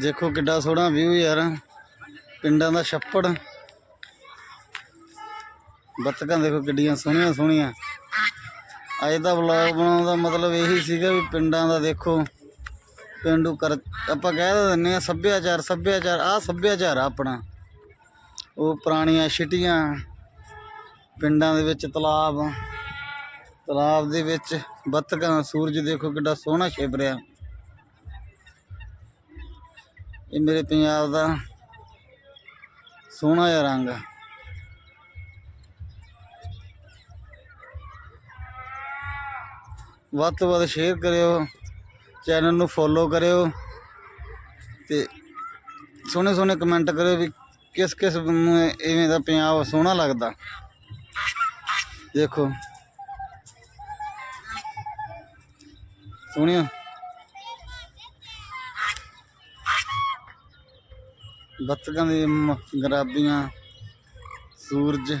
ਦੇਖੋ ਕਿੱਡਾ ਸੋਹਣਾ ਵਿਊ ਯਾਰ। ਪਿੰਡਾਂ ਦਾ ਛੱਪੜ। ਬੱਤਕਾਂ ਦੇਖੋ ਕਿੱਡੀਆਂ ਸੋਹਣੀਆਂ ਸੋਹਣੀਆਂ। ਅੱਜ ਦਾ ਵਲੌਗ ਬਣਾਉਣ ਦਾ ਮਤਲਬ ਇਹੀ ਸੀਗਾ ਵੀ ਪਿੰਡਾਂ ਦਾ ਦੇਖੋ। ਪਿੰਡੂ ਕਰ ਆਪਾਂ ਕਹਿ ਤਾਂ ਦਿੰਦੇ ਆ ਸੱਭਿਆਚਾਰ ਸੱਭਿਆਚਾਰ ਆ ਸੱਭਿਆਚਾਰ ਆ ਆਪਣਾ। ਉਹ ਪੁਰਾਣੀਆਂ ਛਿਟੀਆਂ, ਪਿੰਡਾਂ ਦੇ ਵਿੱਚ ਤਲਾਬ। ਤਲਾਬ ਦੇ ਵਿੱਚ ਬੱਤਕਾਂ, ਸੂਰਜ ਦੇਖੋ ਕਿੱਡਾ ਸੋਹਣਾ ਛਿਪ ਰਿਹਾ। ਇਹ ਮੇਰੇ ਪੰਜਾਬ ਦਾ ਸੋਹਣਾ ਜਿਹਾ ਰੰਗ ਆ। ਵੱਧ ਤੋਂ ਵੱਧ ਸ਼ੇਅਰ ਕਰਿਓ ਚੈਨਲ ਨੂੰ ਫੋਲੋ ਕਰਿਓ ਤੇ ਸੋਹਣੇ ਸੋਹਣੇ ਕਮੈਂਟ ਕਰਿਓ ਵੀ ਕਿਸ ਕਿਸ ਨੂੰ ਇਵੇਂ ਦਾ ਪੰਜਾਬ ਸੋਹਣਾ ਲੱਗਦਾ। ਦੇਖੋ। ਸੋਹਣੀਆਂ। ਬੱਤਕਾਂ ਦੀ ਗਰਾਬੀਆਂ ਸੂਰਜ